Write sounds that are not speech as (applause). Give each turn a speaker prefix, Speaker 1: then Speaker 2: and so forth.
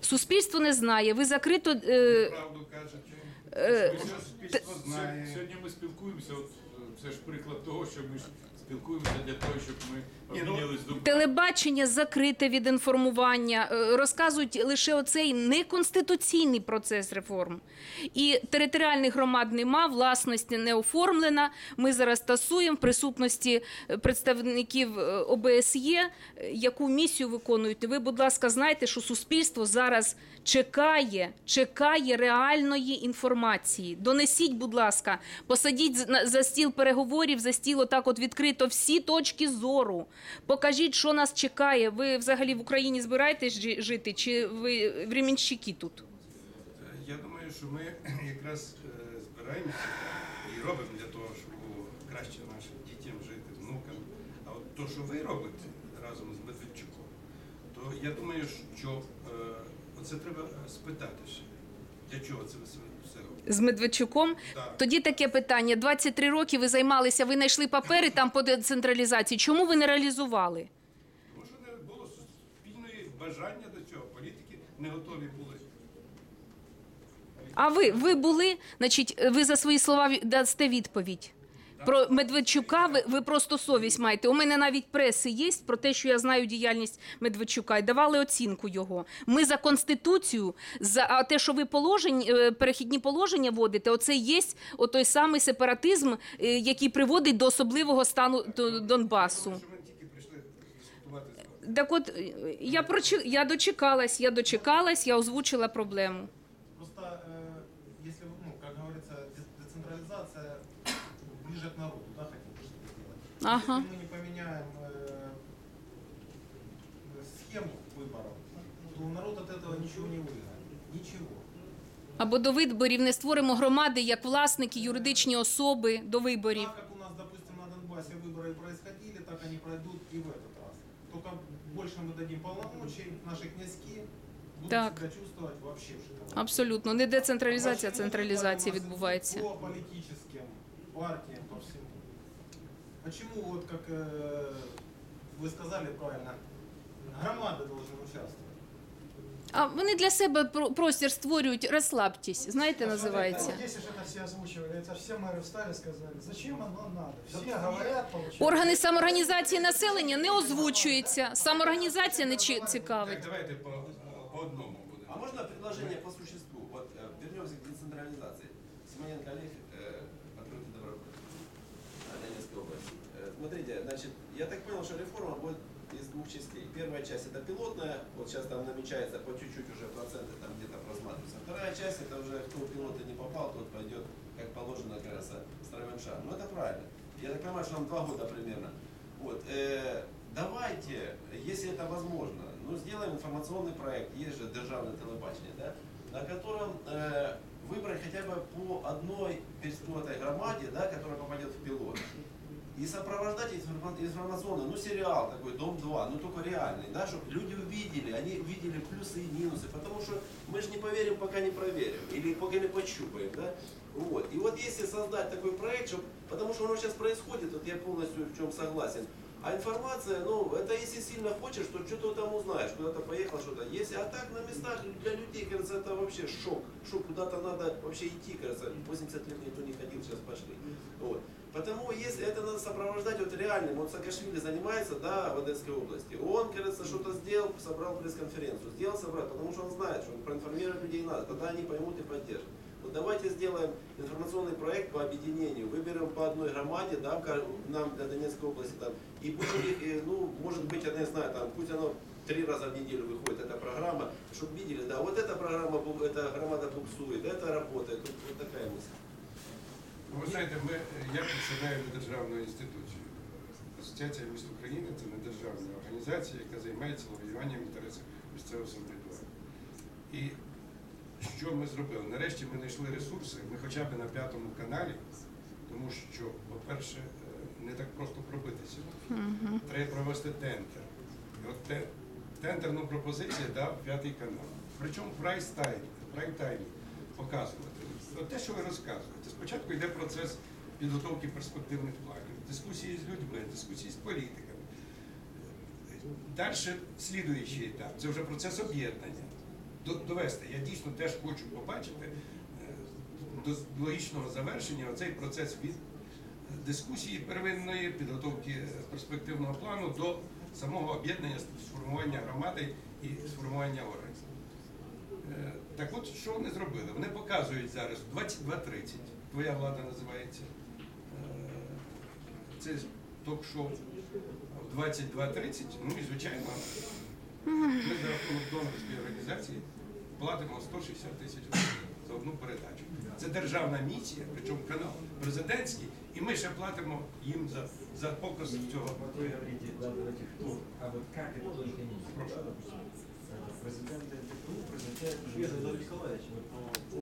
Speaker 1: Суспільство не знає. Ви закрито. Е,
Speaker 2: правду кажете.
Speaker 1: Е.
Speaker 3: Сьогодні ми спілкуємося, це ж приклад того, що ми ж спілкуємося для того, щоб ми
Speaker 2: ну,
Speaker 3: обмінялись думками.
Speaker 1: Телебачення закрите від інформування, е, розказують лише оцей неконституційний процес реформ. І територіальних громад нема, власності не оформлена. Ми зараз тасуємо в присутності е, представників ОБСЄ, яку місію виконують. Ви, будь ласка, знайте, що суспільство зараз чекає, чекає реальної інформації. Донесіть, будь ласка, посадіть за стіл переговорів, за стіл отак от відкрито всі точки зору. Покажіть, що нас чекає. Ви взагалі в Україні збираєтесь жи- жити, чи ви временщики тут?
Speaker 2: Я думаю, що ми (clears throat) якраз е, збираємося і робимо для того, щоб краще нашим дітям жити, внукам. А от то, що ви робите разом з Медведчуком, то я думаю, що е, оце треба спитатися. Для чого це ви все робите?
Speaker 1: З Медведчуком.
Speaker 2: Так.
Speaker 1: Тоді таке питання: 23 роки ви займалися, ви знайшли папери там по децентралізації. Чому ви не реалізували?
Speaker 2: Тому що не було спільної бажання до цього. Політики не готові були.
Speaker 1: А ви, ви були, значить, ви за свої слова дасте відповідь. Про Медведчука ви, ви просто совість маєте. У мене навіть преси є про те, що я знаю діяльність Медведчука і давали оцінку його. Ми за конституцію, за те, що ви положень, е, перехідні положення вводите, оце є той самий сепаратизм, е, який приводить до особливого стану Д- Донбасу. Так от е, я прочи- я дочекалась, я дочекалась, я озвучила проблему.
Speaker 4: Просто, э, если, вы, ну, как говорится, де- децентрализация ближе к народу, да, хотим чтобы сделать.
Speaker 1: Ага.
Speaker 4: Если мы не поменяем э, схему выборов, то народ от этого ничего не выиграет. Ничего.
Speaker 1: Або до виборів не створимо громади як власники, юридичні особи до виборів.
Speaker 4: Так как у нас, допустим, на Донбассе выборы происходили, так они пройдут и в этот раз. Только больше мы дадим полномочий, наши князьки будут
Speaker 1: Так.
Speaker 4: себя чувствовать вообще в шоколаде.
Speaker 1: Абсолютно не децентралізація, а
Speaker 4: Почему
Speaker 1: централізація
Speaker 4: у нас
Speaker 1: відбувається.
Speaker 4: По политическим партиям, по всему. Почему, вот как э, вы сказали правильно, громады должны участвовать?
Speaker 1: А вони для себе про- простір створюють, розслабтесь, знаєте, називається.
Speaker 5: Здесь уже это все озвучивали, это все мэры встали, сказали, зачем оно надо? Все говорят, получается.
Speaker 1: Органи самоорганізації населення не озвучуються. Самоорганізація не чи-
Speaker 2: Так,
Speaker 1: цікавить.
Speaker 2: давайте по, по одному будемо.
Speaker 6: А можно предложение значит, я так понял, что реформа будет из двух частей. Первая часть это пилотная, вот сейчас там намечается по чуть-чуть уже проценты там где-то просматриваются. Вторая часть это уже кто в пилоты не попал, тот пойдет, как положено, как раз, строевым шагом. Ну это правильно. Я так понимаю, что нам два года примерно. Вот, э, давайте, если это возможно, ну сделаем информационный проект, есть же державное телебачение, да, на котором э, выбрать хотя бы по одной перспективной громаде, да, которая попадет в пилот. И сопровождать информа- информационно, ну сериал такой, Дом-2, ну только реальный, да, чтобы люди увидели, они увидели плюсы и минусы, потому что мы же не поверим, пока не проверим, или пока не пощупаем, да. Вот. И вот если создать такой проект, чтоб, потому что оно сейчас происходит, вот я полностью в чем согласен, а информация, ну, это если сильно хочешь, то что-то там узнаешь, куда-то поехал, что-то. Если, а так на местах для людей, кажется, это вообще шок. Шок, куда-то надо вообще идти, кажется. 80 лет никто не ходил, сейчас пошли. Вот. Потому если это надо сопровождать вот реальным, вот Саакашвили занимается, да, в Одесской области. Он, кажется, что-то сделал, собрал пресс-конференцию. Сделал, собрал, потому что он знает, что проинформировать людей надо, тогда они поймут и поддержат. Вот давайте сделаем информационный проект по объединению, выберем по одной громаде, да, в ка- нам для Донецкой области там, и будем их, э, ну, может быть, я не знаю, там, пусть оно три раза в неделю выходит эта программа, чтобы видели, да, вот эта программа, бу- эта громада буксует, это работает, вот, вот такая мысль.
Speaker 2: Ну, ви знаєте, ми, я представляю державну інституцію. Асоціація міст України це не державна організація, яка займається лобіюванням інтересів місцевого самоврядування. І що ми зробили? Нарешті ми знайшли ресурси, ми хоча б на п'ятому каналі, тому що, по-перше, е, не так просто пробитися. Треба провести тендер. І от те, тендерну пропозицію дав п'ятий канал. Причому прайс тайм, прайм таймі показувати. От те, що ви розказуєте. Спочатку йде процес підготовки перспективних планів, дискусії з людьми, дискусії з політиками. Далі слідуючий етап це вже процес об'єднання. До- Довести. Я дійсно теж хочу побачити е, до логічного завершення оцей процес від дискусії первинної підготовки перспективного плану до самого об'єднання сформування громади і сформування органів. Е, Так от, що вони зробили? Вони показують зараз в 22.30, твоя влада називається. е, Це ток-шоу в 22.30, ну і звичайно, ми за рахунок донорської організації платимо 160 тисяч гривень за одну передачу. Це державна місія, причому канал президентський, і ми ще платимо їм за, за показ цього.
Speaker 7: Вот вы говорите, да, давайте кто, а вот как это механизм?
Speaker 2: Прошу.
Speaker 7: Да, допустим, э, президент НТКУ призначает уже Николаевич, вот,